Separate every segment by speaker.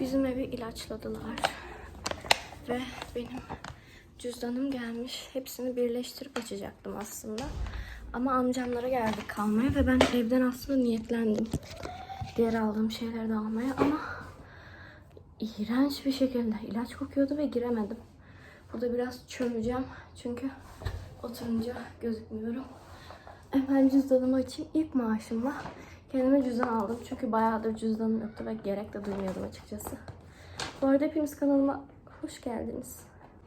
Speaker 1: Bizim evi ilaçladılar. Ve benim cüzdanım gelmiş. Hepsini birleştirip açacaktım aslında. Ama amcamlara geldik kalmaya ve ben evden aslında niyetlendim. Diğer aldığım şeyleri de almaya ama iğrenç bir şekilde ilaç kokuyordu ve giremedim. Burada biraz çömeceğim çünkü oturunca gözükmüyorum. Hemen cüzdanımı açayım. İlk maaşımla kendime cüzdan aldım. Çünkü bayağıdır cüzdanım yoktu ve gerek de duymuyordum açıkçası. Bu arada hepiniz kanalıma hoş geldiniz.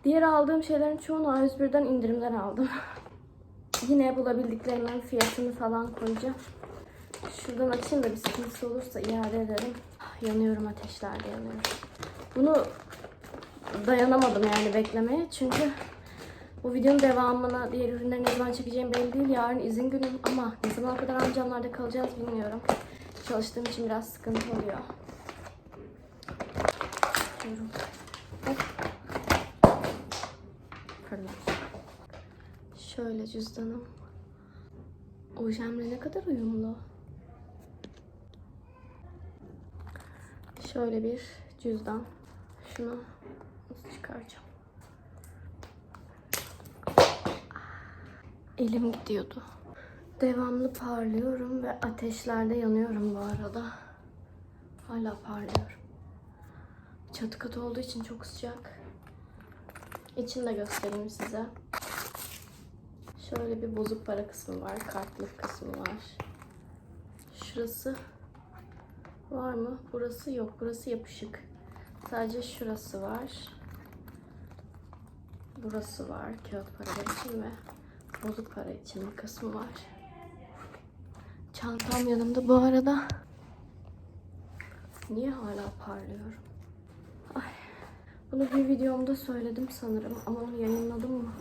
Speaker 1: Diğer aldığım şeylerin çoğunu A101'den indirimden aldım. Yine bulabildiklerimin fiyatını falan koyacağım. Şuradan açayım da bir sıkıntısı olursa iade ederim. Ah, Yanıyorum ateşlerde yanıyorum. Bunu dayanamadım yani beklemeye. Çünkü bu videonun devamına diğer ürünleri ne zaman çekeceğim belli değil. Yarın izin günüm ama ne zamana kadar amcamlarda kalacağız bilmiyorum. Çalıştığım için biraz sıkıntı oluyor. Pardon. Şöyle cüzdanım. Ojemle ne kadar uyumlu. Şöyle bir cüzdan. Şunu nasıl çıkaracağım? Elim gidiyordu. Devamlı parlıyorum ve ateşlerde yanıyorum bu arada. Hala parlıyorum. Çatı katı olduğu için çok sıcak. İçini de göstereyim size. Şöyle bir bozuk para kısmı var. Kartlık kısmı var. Şurası var mı? Burası yok. Burası yapışık. Sadece şurası var. Burası var. Kağıt paralar için ve bozuk para için bir kısmı var. Çantam yanımda bu arada. Niye hala parlıyorum? Ay. Bunu bir videomda söyledim sanırım ama onu yayınladım mı?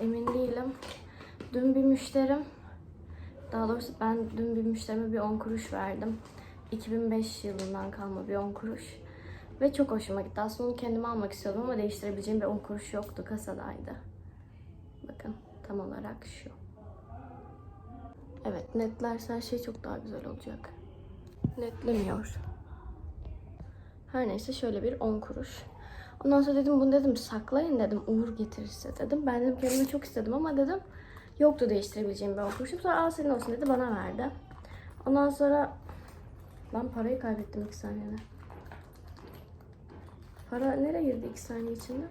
Speaker 1: Emin değilim. Dün bir müşterim, daha doğrusu ben dün bir müşterime bir 10 kuruş verdim. 2005 yılından kalma bir 10 kuruş. Ve çok hoşuma gitti. Aslında onu kendime almak istiyordum ama değiştirebileceğim bir 10 kuruş yoktu. Kasadaydı. Bakın tam olarak şu. Evet netlerse her şey çok daha güzel olacak. Netlemiyor. Her neyse şöyle bir 10 kuruş. Ondan sonra dedim bunu dedim saklayın dedim uğur getirirse dedim. Ben dedim kendime çok istedim ama dedim yoktu değiştirebileceğim bir 10 kuruşum. Sonra al senin olsun dedi bana verdi. Ondan sonra ben parayı kaybettim 2 saniyede. Para nereye girdi 2 saniye içinde?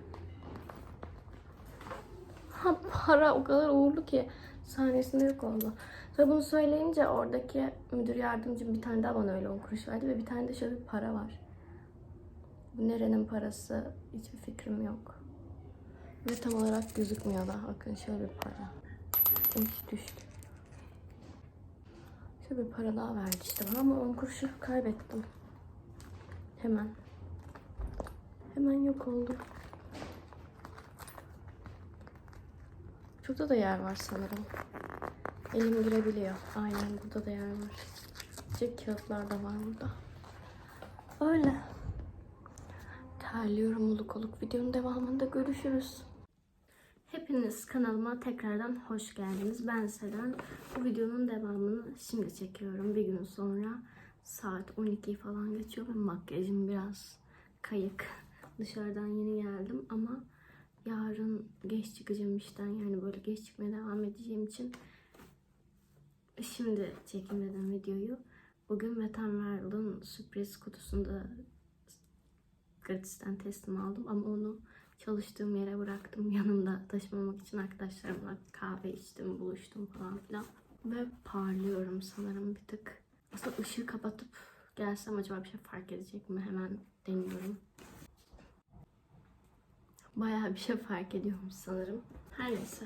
Speaker 1: Para o kadar uğurlu ki saniyesinde yok oldu. Sonra bunu söyleyince oradaki müdür yardımcım bir tane daha bana öyle 10 kuruş verdi ve bir tane de şöyle bir para var. Bu nerenin parası hiçbir fikrim yok. Ve tam olarak gözükmüyor da. Bakın şöyle bir para. Hiç düştü. Şöyle bir para daha verdi işte bana ama 10 kuruşu kaybettim. Hemen. Hemen yok oldu. Şurada da yer var sanırım. Elim girebiliyor. Aynen burada da yer var. Cep kağıtlar da var burada. Öyle. Terliyorum oluk oluk. Videonun devamında görüşürüz. Hepiniz kanalıma tekrardan hoş geldiniz. Ben Selen. Bu videonun devamını şimdi çekiyorum. Bir gün sonra saat 12 falan geçiyor ve makyajım biraz kayık. Dışarıdan yeni geldim ama yarın geç çıkacağım işten. Yani böyle geç çıkmaya devam edeceğim için şimdi çekim dedim videoyu. Bugün Metan World'un sürpriz kutusunda gratisten teslim aldım ama onu çalıştığım yere bıraktım yanımda taşımamak için arkadaşlarımla kahve içtim, buluştum falan filan. Ve parlıyorum sanırım bir tık. Aslında ışığı kapatıp gelsem acaba bir şey fark edecek mi? Hemen deniyorum. Bayağı bir şey fark ediyormuş sanırım. Her neyse.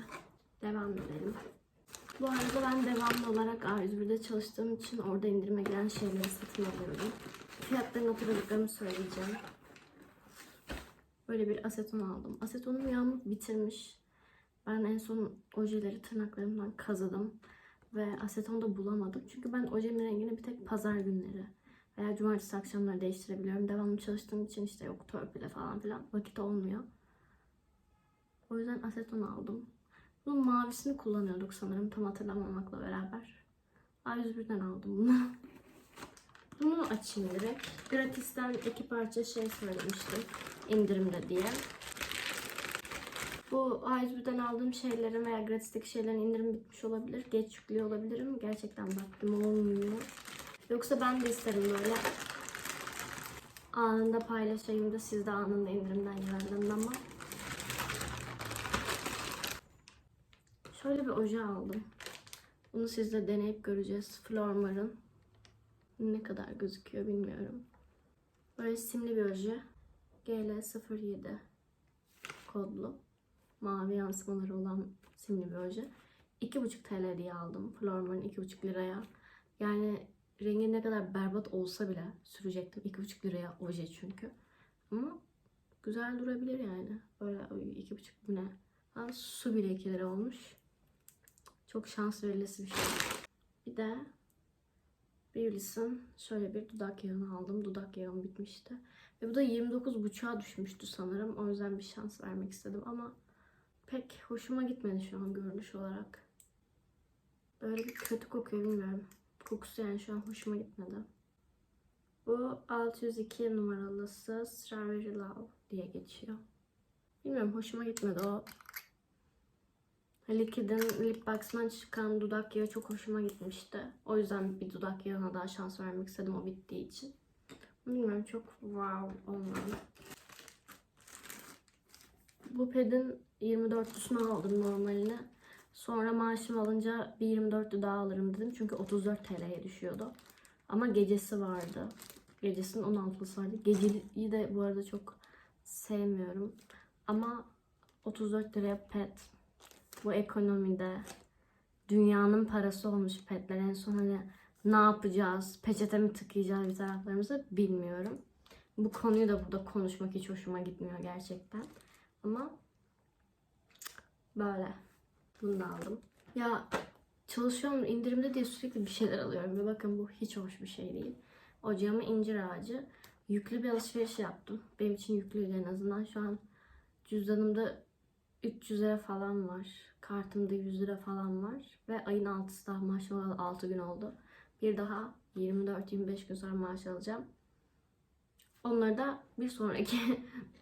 Speaker 1: Devam edelim. Bu arada ben devamlı olarak A101'de çalıştığım için orada indirime giren şeyleri satın alıyorum. Fiyatlarını hatırladıklarımı söyleyeceğim. Böyle bir aseton aldım. Asetonum yağmur bitirmiş. Ben en son ojeleri tırnaklarımdan kazıdım. Ve aseton da bulamadım. Çünkü ben ojemin rengini bir tek pazar günleri veya cumartesi akşamları değiştirebiliyorum. Devamlı çalıştığım için işte yok törpüle falan filan vakit olmuyor. O yüzden aseton aldım. Bunun mavisini kullanıyorduk sanırım tam hatırlamamakla beraber. A101'den aldım bunu. Bunu açayım direkt. Gratis'ten iki parça şey söylemiştim. indirimde diye. Bu A101'den aldığım şeylerin veya gratis'teki şeylerin indirim bitmiş olabilir. Geç yüklüyor olabilirim. Gerçekten baktım olmuyor. Yoksa ben de isterim böyle anında paylaşayım da siz de anında indirimden yararlanın ama şöyle bir oje aldım. Bunu siz de deneyip göreceğiz. Flormar'ın ne kadar gözüküyor bilmiyorum. Böyle simli bir oje. GL07 kodlu. Mavi yansımaları olan simli bir oje. 2,5 TL diye aldım. Flormar'ın 2,5 liraya. Yani rengi ne kadar berbat olsa bile sürecektim. 2,5 liraya oje çünkü. Ama güzel durabilir yani. Böyle oy, 2,5 bu ne? Ha, su bile 2 lira olmuş. Çok şans verilesi bir şey. Bir de Beulis'in şöyle bir dudak yağını aldım. Dudak yağım bitmişti. Ve bu da 29,5'a düşmüştü sanırım. O yüzden bir şans vermek istedim ama pek hoşuma gitmedi şu an görünüş olarak. Böyle bir kötü kokuyor bilmiyorum. Kokusu yani şu an hoşuma gitmedi. Bu 602 numaralısı Strawberry Love diye geçiyor. Bilmiyorum hoşuma gitmedi o. Liquid'in Lip Box'tan çıkan dudak yağı çok hoşuma gitmişti. O yüzden bir dudak yağına daha şans vermek istedim o bittiği için. Bilmiyorum çok wow olmadı. Bu pedin 24'lüsünü aldım normalini. Sonra maaşım alınca bir 24'lü daha alırım dedim. Çünkü 34 TL'ye düşüyordu. Ama gecesi vardı. Gecesinin 16'lısı vardı. Geceliği de bu arada çok sevmiyorum. Ama 34 liraya pet. Bu ekonomide dünyanın parası olmuş petler. En son hani ne yapacağız? Peçete mi tıkayacağız bir taraflarımızı bilmiyorum. Bu konuyu da burada konuşmak hiç hoşuma gitmiyor gerçekten. Ama böyle. Bunu da aldım. Ya çalışıyorum indirimde diye sürekli bir şeyler alıyorum. Ve bakın bu hiç hoş bir şey değil. Ocağıma incir ağacı. Yüklü bir alışveriş yaptım. Benim için yüklüydü en azından. Şu an cüzdanımda 300 lira falan var. Kartımda 100 lira falan var. Ve ayın 6'sı daha maaş alalı 6 gün oldu. Bir daha 24-25 gün sonra maaş alacağım. Onları da bir sonraki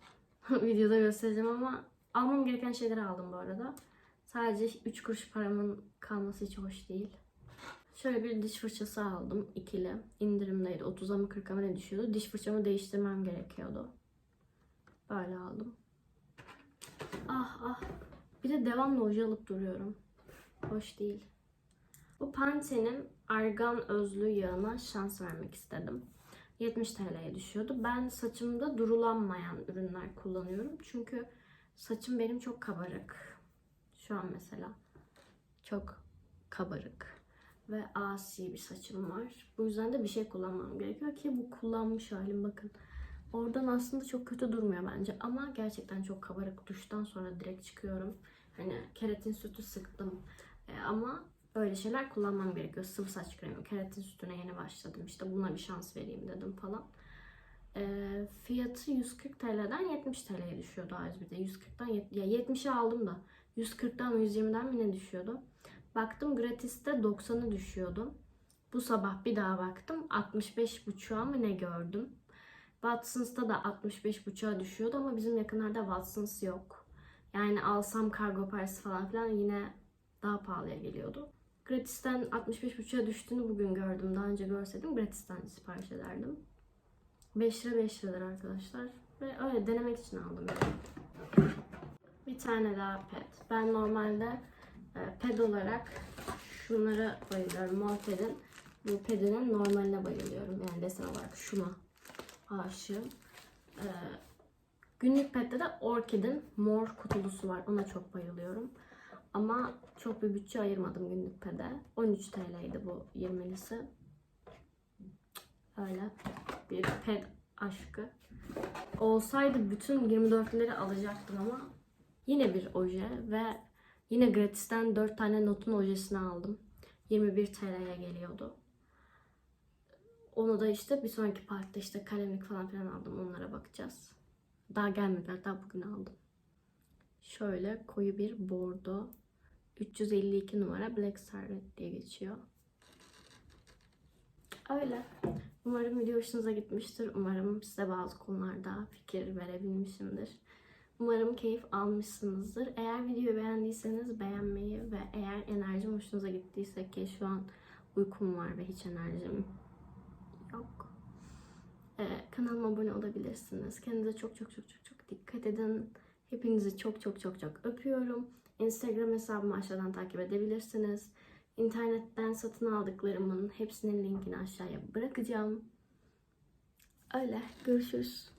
Speaker 1: videoda göstereceğim ama almam gereken şeyleri aldım bu arada. Sadece 3 kuruş paramın kalması hiç hoş değil. Şöyle bir diş fırçası aldım ikili. İndirimdeydi. 30'a mı 40'a mı ne düşüyordu. Diş fırçamı değiştirmem gerekiyordu. Böyle aldım. Ah ah. Bir de devamlı oje alıp duruyorum. Hoş değil. Bu Pantene'in argan özlü yağına şans vermek istedim. 70 TL'ye düşüyordu. Ben saçımda durulanmayan ürünler kullanıyorum. Çünkü saçım benim çok kabarık. Şu an mesela çok kabarık ve asi bir saçım var. Bu yüzden de bir şey kullanmam gerekiyor ki bu kullanmış halim bakın. Oradan aslında çok kötü durmuyor bence ama gerçekten çok kabarık. Duştan sonra direkt çıkıyorum. Hani keratin sütü sıktım E, ama böyle şeyler kullanmam gerekiyor. Sıvı saç kremi, keratin sütüne yeni başladım. İşte buna bir şans vereyim dedim falan. E, fiyatı 140 TL'den 70 TL'ye düşüyordu A101'de. 140'dan yet- ya 70'e aldım da 140'dan mı 120'den mi ne düşüyordu? Baktım gratis'te 90'ı düşüyordu. Bu sabah bir daha baktım 65.5'a mı ne gördüm. Watsons'ta da 65.5'a düşüyordu ama bizim yakınlarda Watsons yok. Yani alsam kargo parası falan filan yine daha pahalıya geliyordu. Gratis'ten 65.5'a düştüğünü bugün gördüm. Daha önce görseydim gratis'ten sipariş ederdim. 5 lira 5 liradır arkadaşlar. Ve öyle denemek için aldım yani. Bir tane daha pet. Ben normalde e, ped olarak şunlara bayılıyorum. Morphe'nin bu pedinin normaline bayılıyorum. Yani desen olarak şuna aşığım. Günlük pedde de Orchid'in mor kutulusu var. Ona çok bayılıyorum. Ama çok bir bütçe ayırmadım günlük pede. 13 TL'ydi bu 20'lisi. Öyle bir ped aşkı. Olsaydı bütün 24'leri alacaktım ama yine bir oje ve yine gratisten 4 tane notun ojesini aldım. 21 TL'ye geliyordu. Onu da işte bir sonraki parkta işte kalemlik falan filan aldım. Onlara bakacağız. Daha gelmediler. Daha bugün aldım. Şöyle koyu bir bordo. 352 numara Black Starlet diye geçiyor. Öyle. Umarım video hoşunuza gitmiştir. Umarım size bazı konularda fikir verebilmişimdir. Umarım keyif almışsınızdır. Eğer videoyu beğendiyseniz beğenmeyi ve eğer enerjim hoşunuza gittiyse ki şu an uykum var ve hiç enerjim. Ee, kanalıma abone olabilirsiniz. Kendinize çok çok çok çok çok dikkat edin. Hepinizi çok çok çok çok öpüyorum. Instagram hesabımı aşağıdan takip edebilirsiniz. İnternetten satın aldıklarımın hepsinin linkini aşağıya bırakacağım. Öyle. Görüşürüz.